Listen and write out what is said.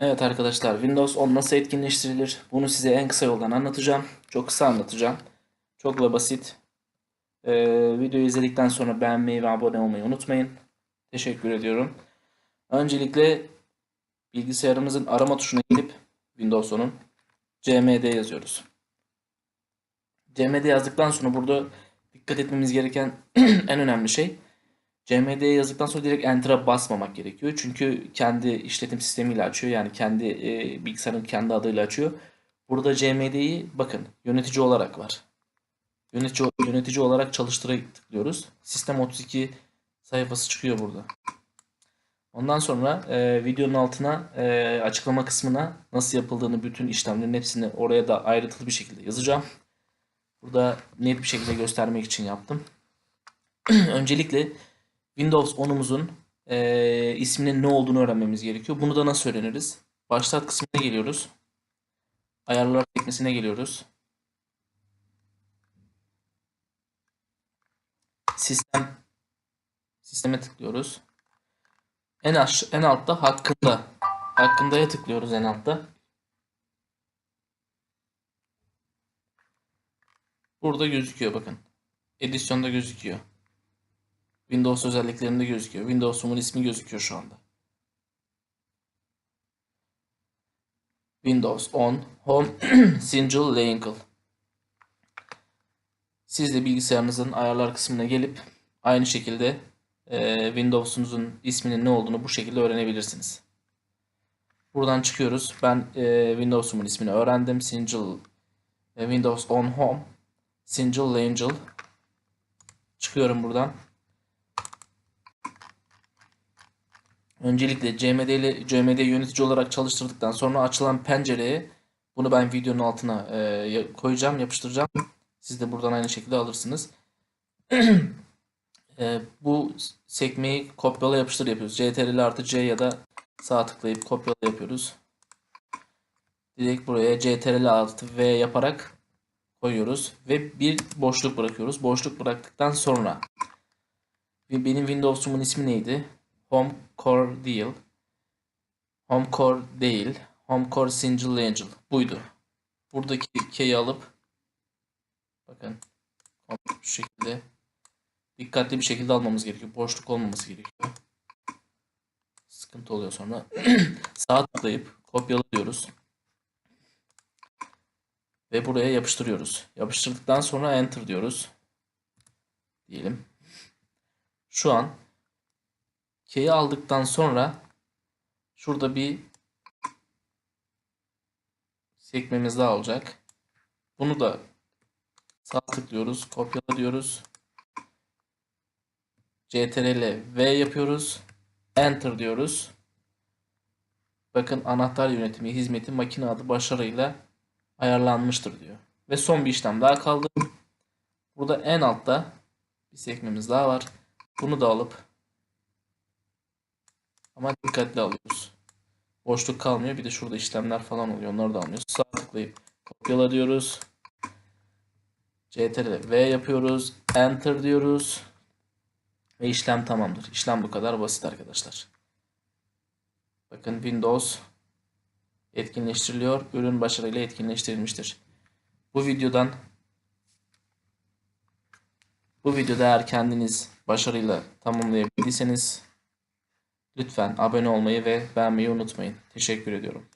Evet arkadaşlar Windows 10 nasıl etkinleştirilir? Bunu size en kısa yoldan anlatacağım. Çok kısa anlatacağım. Çok da basit. Ee, videoyu izledikten sonra beğenmeyi ve abone olmayı unutmayın. Teşekkür ediyorum. Öncelikle bilgisayarımızın arama tuşuna gidip Windows 10'un cmd yazıyoruz. cmd yazdıktan sonra burada dikkat etmemiz gereken en önemli şey CMD'ye yazdıktan sonra direkt Enter'a basmamak gerekiyor. Çünkü kendi işletim sistemiyle açıyor. Yani kendi e, bilgisayarın kendi adıyla açıyor. Burada CMD'yi bakın yönetici olarak var. Yönetici, yönetici olarak çalıştıra tıklıyoruz. Sistem 32 sayfası çıkıyor burada. Ondan sonra e, videonun altına e, açıklama kısmına nasıl yapıldığını bütün işlemlerin hepsini oraya da ayrıntılı bir şekilde yazacağım. Burada net bir şekilde göstermek için yaptım. Öncelikle Windows 10'umuzun e, isminin ne olduğunu öğrenmemiz gerekiyor. Bunu da nasıl öğreniriz? Başlat kısmına geliyoruz. Ayarlar sekmesine geliyoruz. Sistem sisteme tıklıyoruz. En aş en altta hakkında hakkındaya tıklıyoruz en altta. Burada gözüküyor bakın. Edisyonda gözüküyor. Windows özelliklerinde gözüküyor. Windows'umun ismi gözüküyor şu anda. Windows 10 Home Single Lingle. Siz de bilgisayarınızın ayarlar kısmına gelip aynı şekilde e, Windows'unuzun isminin ne olduğunu bu şekilde öğrenebilirsiniz. Buradan çıkıyoruz. Ben e, Windows'umun ismini öğrendim. Single e, Windows 10 Home Single Lingle. Çıkıyorum buradan. Öncelikle CMD ile CMD yönetici olarak çalıştırdıktan sonra açılan pencereye bunu ben videonun altına e, koyacağım, yapıştıracağım. Siz de buradan aynı şekilde alırsınız. e, bu sekmeyi kopyala yapıştır yapıyoruz. CTRL artı C ya da sağ tıklayıp kopyala yapıyoruz. Direkt buraya CTRL artı V yaparak koyuyoruz ve bir boşluk bırakıyoruz. Boşluk bıraktıktan sonra benim Windows'umun ismi neydi? Home Core değil. Home Core değil. Home Core Single Angel. Buydu. Buradaki key'i alıp bakın şu şekilde dikkatli bir şekilde almamız gerekiyor. Boşluk olmaması gerekiyor. Sıkıntı oluyor sonra. Sağ tıklayıp kopyala diyoruz. Ve buraya yapıştırıyoruz. Yapıştırdıktan sonra enter diyoruz. Diyelim. Şu an K'yi aldıktan sonra şurada bir sekmemiz daha olacak. Bunu da sağ tıklıyoruz. Kopyala diyoruz. CTRL V yapıyoruz. Enter diyoruz. Bakın anahtar yönetimi hizmeti makine adı başarıyla ayarlanmıştır diyor. Ve son bir işlem daha kaldı. Burada en altta bir sekmemiz daha var. Bunu da alıp ama dikkatli alıyoruz. Boşluk kalmıyor. Bir de şurada işlemler falan oluyor. Onları da almıyoruz. Sağ tıklayıp kopyala diyoruz. CTRL V yapıyoruz. Enter diyoruz. Ve işlem tamamdır. İşlem bu kadar basit arkadaşlar. Bakın Windows etkinleştiriliyor. Ürün başarıyla etkinleştirilmiştir. Bu videodan bu videoda eğer kendiniz başarıyla tamamlayabildiyseniz Lütfen abone olmayı ve beğenmeyi unutmayın. Teşekkür ediyorum.